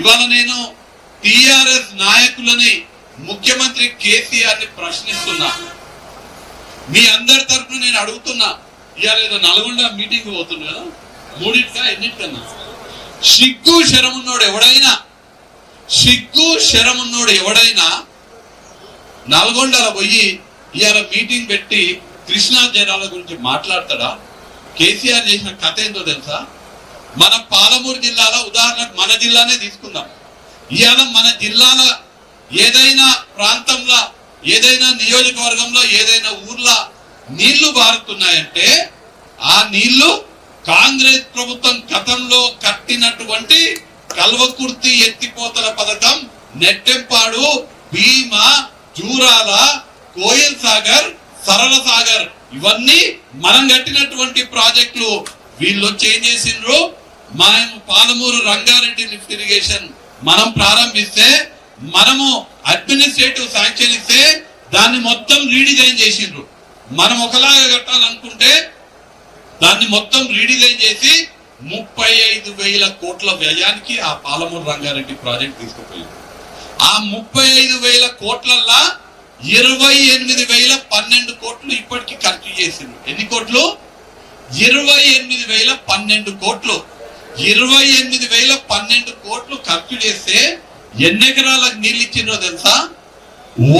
ఇవాళ నేను టిఆర్ఎస్ నాయకులని ముఖ్యమంత్రి కేసీఆర్ని ప్రశ్నిస్తున్నా. మీ అందరి తరఫున నేను అడుగుతున్నా ఇవాళ ఏదో నల్గొండ మీటింగ్ పోతుంది కదా? మూడింటికా ఎన్నిటికన్నా? సిగ్గు శరమున్నోడు ఎవడైనా సిగ్గు శరమున్నోడు ఎవడైనా నల్గొండలో పోయి ఇవాళ మీటింగ్ పెట్టి కృష్ణా జనాల గురించి మాట్లాడతాడా? కేసీఆర్ చేసిన కథ ఏందో తెలుసా? మన పాలమూరు జిల్లాలో ఉదాహరణకు మన జిల్లానే తీసుకుందాం. ఇవాళ మన జిల్లాల ఏదైనా ప్రాంతంలో ఏదైనా నియోజకవర్గంలో ఏదైనా ఊర్లో నీళ్ళు బారుతున్నాయంటే ఆ నీళ్ళు కాంగ్రెస్ ప్రభుత్వం గతంలో కట్టినటువంటి కల్వకుర్తి ఎత్తిపోతల పథకం నెట్టెంపాడు భీమా జూరాల కోయల్ సాగర్ సరళ సాగర్ ఇవన్నీ మనం కట్టినటువంటి ప్రాజెక్టులు. వీళ్ళు వచ్చి ఏం చేసిండ్రు? మేము పాలమూరు రంగారెడ్డి లిఫ్ట్ ఇరిగేషన్ మనం ప్రారంభిస్తే మనము అడ్మినిస్ట్రేటివ్ శాంక్షన్ ఇస్తే దాన్ని మొత్తం రీడిజైన్ చేసిండ్రు. మనం ఒకలాగా కట్టాలనుకుంటే దాన్ని మొత్తం రీడిజైన్ చేసి ముప్పై ఐదు వేల కోట్ల వ్యయానికి ఆ పాలమూరు రంగారెడ్డి ప్రాజెక్ట్ తీసుకుపోయింది. ఆ ముప్పై ఐదు వేల కోట్లల్లా ఇరవై ఎనిమిది వేల పన్నెండు కోట్లు ఇప్పటికీ ఖర్చు చేసిండ్రు. ఎన్ని కోట్లు? ఇరవై ఎనిమిది వేల పన్నెండు కోట్లు. ఇరవై ఎనిమిది వేల పన్నెండు కోట్లు ఖర్చు చేస్తే ఎన్ని ఎకరాలకు నీళ్ళు ఇచ్చినో తెలుసా?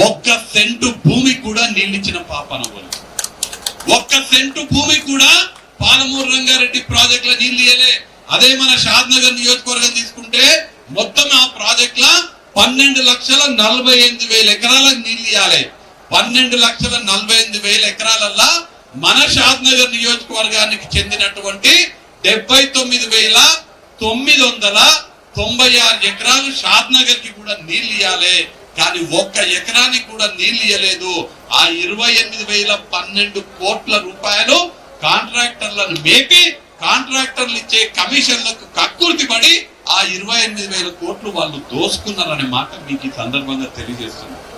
ఒక్క సెంటు భూమి కూడా నీళ్ళు ఇచ్చిన పాపన వాళ్ళు ఒక్క సెంటు భూమి కూడా పాలమూరు రంగారెడ్డి ప్రాజెక్ట్ నీళ్ళు ఇయ్యలే. అదే మన షాద్నగర్ నియోజకవర్గం తీసుకుంటే మొత్తం ఆ ప్రాజెక్ట్ పన్నెండు లక్షల నలభై ఎనిమిది వేల ఎకరాలకు నీళ్ళు ఇవ్వాలి పన్నెండు లక్షల నలభై ఎనిమిది వేల ఎకరాలల్లా మన షాద్నగర్ నియోజకవర్గానికి చెందినటువంటి డెబ్బై తొమ్మిది వేల తొమ్మిది వందల తొంభై ఆరు ఎకరాలు షాద్ నగర్కి కూడా నీళ్ళు ఇవ్వాలి కానీ ఒక్క ఎకరానికి కూడా నీళ్ళు ఇవ్వలేదు ఆ ఇరవై ఎనిమిది వేల పన్నెండు కోట్ల రూపాయలు కాంట్రాక్టర్లను మేపి కాంట్రాక్టర్లు ఇచ్చే కమిషన్లకు కక్కుర్తి పడి ఆ ఇరవై ఎనిమిది వేల కోట్లు వాళ్ళు దోసుకున్నారనే మాట మీకు ఈ సందర్భంగా తెలియజేస్తున్నారు